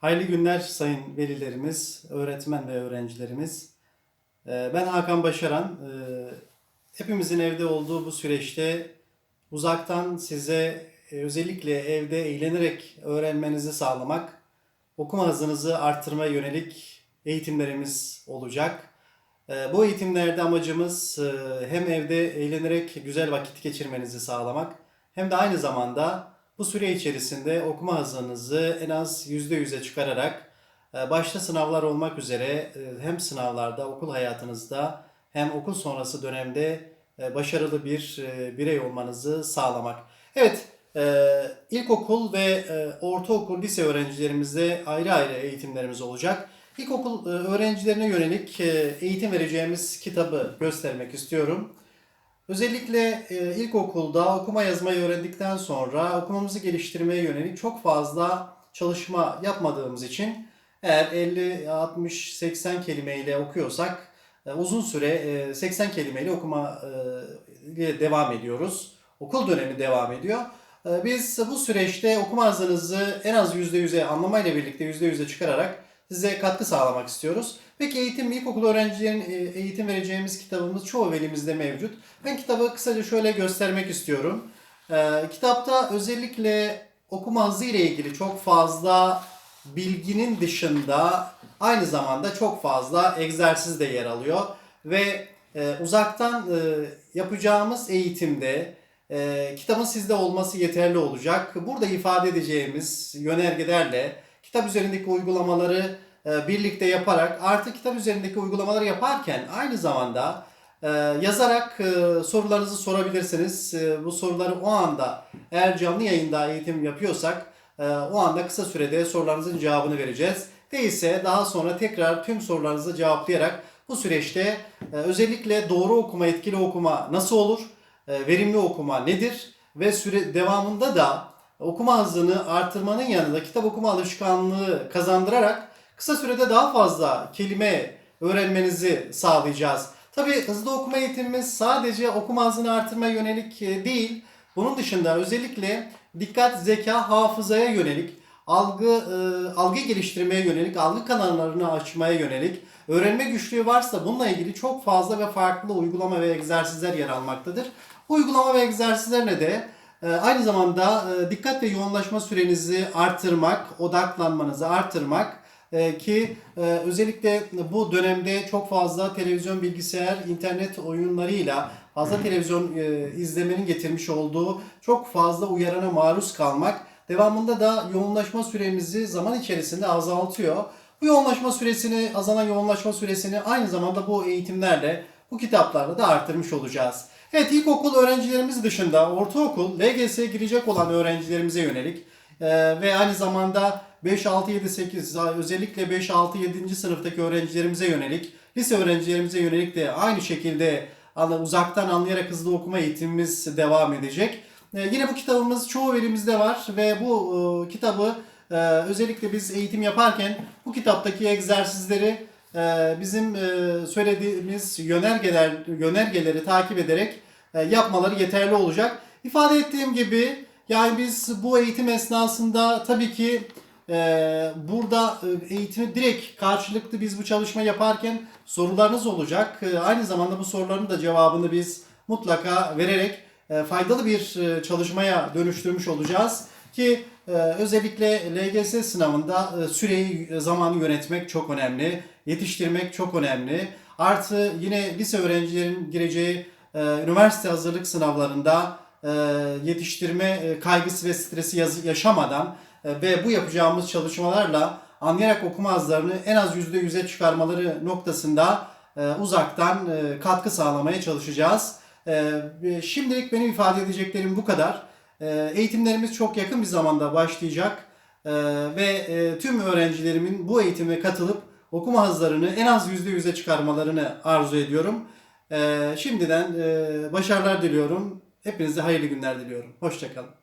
Hayırlı günler sayın velilerimiz, öğretmen ve öğrencilerimiz. Ee, Ben Hakan Başaran. Ee, Hepimizin evde olduğu bu süreçte uzaktan size e, özellikle evde eğlenerek öğrenmenizi sağlamak, okuma hızınızı arttırmaya yönelik eğitimlerimiz olacak. Ee, Bu eğitimlerde amacımız e, hem evde eğlenerek güzel vakit geçirmenizi sağlamak hem de aynı zamanda bu süre içerisinde okuma hızınızı en az %100'e çıkararak e, başta sınavlar olmak üzere e, hem sınavlarda, okul hayatınızda hem okul sonrası dönemde e, başarılı bir birey olmanızı sağlamak. Evet, ilkokul ve ortaokul, lise öğrencilerimizde ayrı ayrı eğitimlerimiz olacak. İlkokul öğrencilerine yönelik eğitim vereceğimiz kitabı göstermek istiyorum. Özellikle e, ilkokulda okuma yazmayı öğrendikten sonra okumamızı geliştirmeye yönelik çok fazla çalışma yapmadığımız için eğer 50, 60, 80 kelimeyle okuyorsak e, uzun süre e, 80 kelimeyle okuma e, devam ediyoruz. Okul dönemi devam ediyor. E, Biz bu süreçte okuma hızınızı en az %100'e anlamayla birlikte %100'e çıkararak size katkı sağlamak istiyoruz. Peki eğitim, ilkokul öğrencilerin e, eğitim vereceğimiz kitabımız çoğu velimizde mevcut. Ben kitabı kısaca şöyle göstermek istiyorum. Ee, kitapta özellikle okuma hızı ile ilgili çok fazla bilginin dışında aynı zamanda çok fazla egzersiz de yer alıyor. Ve e, uzaktan e, yapacağımız eğitimde e, kitabın sizde olması yeterli olacak. Burada ifade edeceğimiz yönergelerle kitap üzerindeki uygulamaları e, birlikte yaparak artık kitap üzerindeki uygulamaları yaparken aynı zamanda e, yazarak e, sorularınızı sorabilirsiniz. Bu soruları o anda eğer canlı yayında eğitim yapıyorsak o anda kısa sürede sorularınızın cevabını vereceğiz. Değilse daha sonra tekrar tüm sorularınızı cevaplayarak bu süreçte özellikle doğru okuma, etkili okuma nasıl olur? Verimli okuma nedir? Ve süre devamında da okuma hızını artırmanın yanında kitap okuma alışkanlığı kazandırarak kısa sürede daha fazla kelime öğrenmenizi sağlayacağız. Tabii hızlı okuma eğitimimiz sadece okuma hızını artırmaya yönelik e, değil. Bunun dışında özellikle dikkat, zeka, hafızaya yönelik, algı e, algı geliştirmeye yönelik, algı kanallarını açmaya yönelik, öğrenme güçlüğü varsa bununla ilgili çok fazla ve farklı uygulama ve egzersizler yer almaktadır. Uygulama ve egzersizlerle de aynı zamanda e, dikkat ve yoğunlaşma sürenizi artırmak, odaklanmanızı artırmak e, ki e, özellikle bu dönemde çok fazla televizyon, bilgisayar, internet oyunlarıyla fazla televizyon izlemenin getirmiş olduğu çok fazla uyarana maruz kalmak devamında da yoğunlaşma süremizi zaman içerisinde azaltıyor. Bu yoğunlaşma süresini, azalan yoğunlaşma süresini aynı zamanda bu eğitimlerle, bu kitaplarla da arttırmış olacağız. Evet ilkokul öğrencilerimiz dışında ortaokul, LGS'ye girecek olan öğrencilerimize yönelik e, ve aynı zamanda 5, 6, 7, 8 özellikle 5, 6, 7. sınıftaki öğrencilerimize yönelik, lise öğrencilerimize yönelik de aynı şekilde uzaktan anlayarak hızlı okuma eğitimimiz devam edecek. E, yine bu kitabımız çoğu elimizde var ve bu e, kitabı e, özellikle biz eğitim yaparken bu kitaptaki egzersizleri bizim e, söylediğimiz yönergeler yönergeleri takip ederek e, yapmaları yeterli olacak. İfade ettiğim gibi yani biz bu eğitim esnasında tabii ki e, burada eğitimi direkt karşılıklı biz bu çalışma yaparken sorularınız olacak. Aynı zamanda bu soruların da cevabını biz mutlaka vererek faydalı bir çalışmaya dönüştürmüş olacağız ki özellikle LGS sınavında e, süreyi, e, zamanı yönetmek çok önemli, yetiştirmek çok önemli. Artı yine lise öğrencilerin gireceği e, üniversite hazırlık sınavlarında yetiştirme kaygısı ve stresi yaşamadan ve bu yapacağımız çalışmalarla anlayarak okuma hızlarını en az %100'e çıkarmaları noktasında uzaktan katkı sağlamaya çalışacağız. Şimdilik benim ifade edeceklerim bu kadar. E, Eğitimlerimiz çok yakın bir zamanda başlayacak E, ve e, tüm öğrencilerimin bu eğitime katılıp okuma hızlarını en az %100'e çıkarmalarını arzu ediyorum. E, Şimdiden e, başarılar diliyorum. Hepinize hayırlı günler diliyorum. Hoşçakalın.